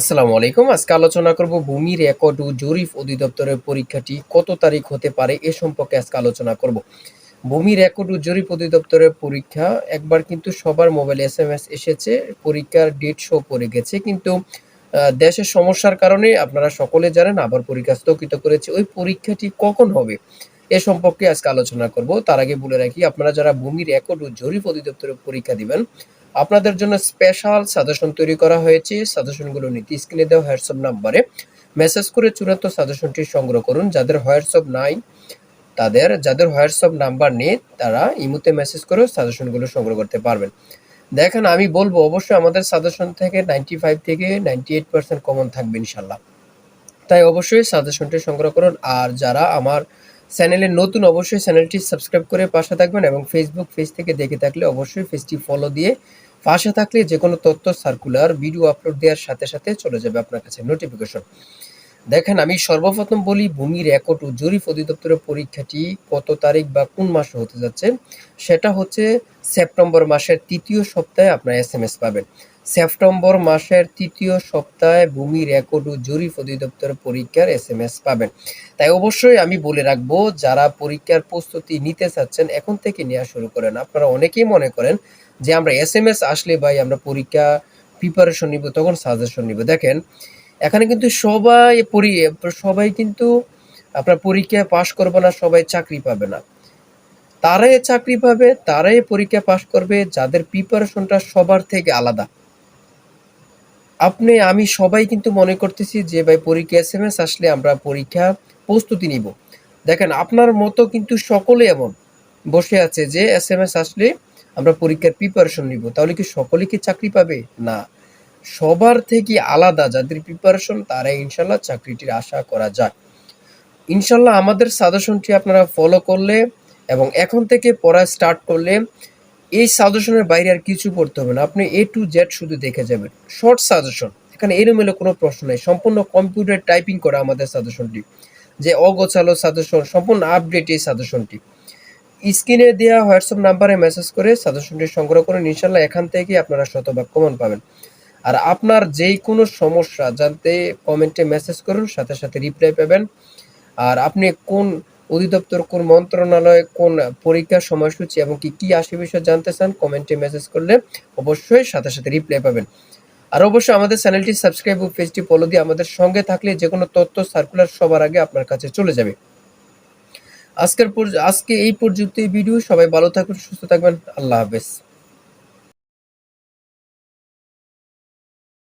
আসসালামু আলাইকুম। আজকে আলোচনা করব ভূমি রেকর্ড ও জরিপ অধিদপ্তরের পরীক্ষাটি কত তারিখ হতে পারে এ সম্পর্কে আজকে আলোচনা করব। ভূমি রেকর্ড ও জরিপ অধিদপ্তরের পরীক্ষা, একবার কিন্তু সবার মোবাইলে এস এম এস এসেছে, পরীক্ষার ডেট শো করে গেছে, কিন্তু দেশের সমস্যার কারণে আপনারা সকলে জানেন, আবার পরীক্ষা স্থগিত করেছে। ওই পরীক্ষাটি কখন হবে এ সম্পর্কে আজকে আলোচনা করব। তার আগে বলে রাখি, আপনারা যারা ভূমি রেকর্ড ও জরিপ অধিদপ্তরের পরীক্ষা দিবেন আপনাদের জন্য স্পেশাল সাজেশন তৈরি করা হয়েছে। সাজেশনগুলো নিতে স্ক্রিনে দেওয়া হোয়াটসঅ্যাপ নাম্বারে মেসেজ করে চূড়ান্ত সাজেশনটি সংগ্রহ করুন। যাদের হোয়াটসঅ্যাপ নাই, তাদের, যাদের হোয়াটসঅ্যাপ নাম্বার নেই, তারা ইমুতে মেসেজ করে সাজেশনগুলো সংগ্রহ করতে পারবেন। দেখেন, আমি বলব, অবশ্যই আমাদের সাজেশন থেকে নাইনটি ফাইভ থেকে নাইনটি এইট পার্সেন্ট কমন থাকবে ইনশাল্লাহ তাই অবশ্যই সাজেশনটি সংগ্রহ করুন। আর যারা আমার চ্যানেলে নতুন অবশ্যই চ্যানেলটি সাবস্ক্রাইব করে পাশে থাকবেন এবং ফেসবুক পেজ থেকে দেখে থাকলে অবশ্যই পেজটি ফলো দিয়ে পাশে থাকলে যে কোনো তথ্য সার্কুলার ভিডিও আপলোড দেওয়ার সাথে সাথে চলে যাবে আপনার কাছে নোটিফিকেশন দেখেন, আমি সর্বপ্রথম বলি ভূমি রেকর্ড ও জরিপ অধিদপ্তরের পরীক্ষাটি কত তারিখ বা কোন মাসে হতে যাচ্ছে, সেটা হচ্ছে সেপ্টেম্বর মাসের তৃতীয় সপ্তাহে আপনার এস এম এস পাবেন। সেপ্টেম্বর মাসের তৃতীয় সপ্তাহে ভূমি রেকর্ড ও জরিপ অধিদপ্তরের পরীক্ষার এস এম এস পাবেন। তাই অবশ্যই আমি বলে রাখব, যারা পরীক্ষার প্রস্তুতি নিতে চাচ্ছেন, এখন থেকে নেওয়া শুরু করেন। আপনারা অনেকেই মনে করেন যে আমরা এস এম এস আসলে ভাই আমরা পরীক্ষা প্রিপারেশন নিব, তখন সাজেশন নিব। দেখেন এখানে কিন্তু সবাই পরি, সবাই কিন্তু আপনার পরীক্ষায় পাশ করবে না, সবাই চাকরি পাবে না। তারাই চাকরি পাবে, তারাই পরীক্ষা পাশ করবে, যাদের প্রিপারেশনটা সবার থেকে আলাদা। আপনি, আমি সবাই কিন্তু মনে করতেছি যে, ভাই পরীক্ষা এস এম এস আসলে আমরা পরীক্ষা প্রস্তুতি নিব। দেখেন, আপনার মতো কিন্তু সকলে এমন বসে আছে যে এস এম এস আসলে আমরা পরীক্ষার প্রিপারেশন নিব। তাহলে কি সকলে কি চাকরি পাবে? না। সবার থেকে আলাদা যাদের প্রিপারেশন তারা ইনশাল্লাহ চাকরিটির আশা করা যায়। ইনশাল্লাহ আমাদের সাজেশনটি আপনারা ফলো করলে এবং এখন থেকে পড়া স্টার্ট করলে এই সাজেশনের বাইরে আর কিছু পড়তে হবে না। আপনি এ টু জেড শুধু দেখে যাবেন। শর্ট সাজেশন এখানে এলোমেলো কোনো প্রশ্ন নেই। সম্পূর্ণ কম্পিউটার টাইপিং করা আমাদের সাজেশনটি যে অগোছালো সাজেশন সম্পূর্ণ আপডেট এই সাজেশনটি স্ক্রিনে দেওয়া হোয়াটসঅ্যাপ নাম্বারে মেসেজ করে সাজেশনটি সংগ্রহ করুন। ইনশাল্লাহ এখান থেকে আপনারা শতভাগ কমন পাবেন। আর আপনার যেই কোনো সমস্যা জানতে কমেন্টে মেসেজ করুন, সাথে সাথে রিপ্লাই পাবেন। আর আপনি কোন অধিদপ্তর, কোন মন্ত্রণালয়, কোন পরীক্ষার সময়সূচি এবং কি কি আসে বিষয় জানতে চান, কমেন্টে মেসেজ করলে অবশ্যই সাথে সাথে রিপ্লাই পাবেন। আর অবশ্যই আমাদের চ্যানেলটি সাবস্ক্রাইব ও পেজটি ফলো দিয়ে আমাদের সঙ্গে থাকলে যে কোনো তথ্য সার্কুলার সবার আগে আপনার কাছে চলে যাবে। আজকের আজকে এই পর্যন্ত এই ভিডিও সবাই ভালো থাকবেন সুস্থ থাকবেন। আল্লাহ হাফেজ।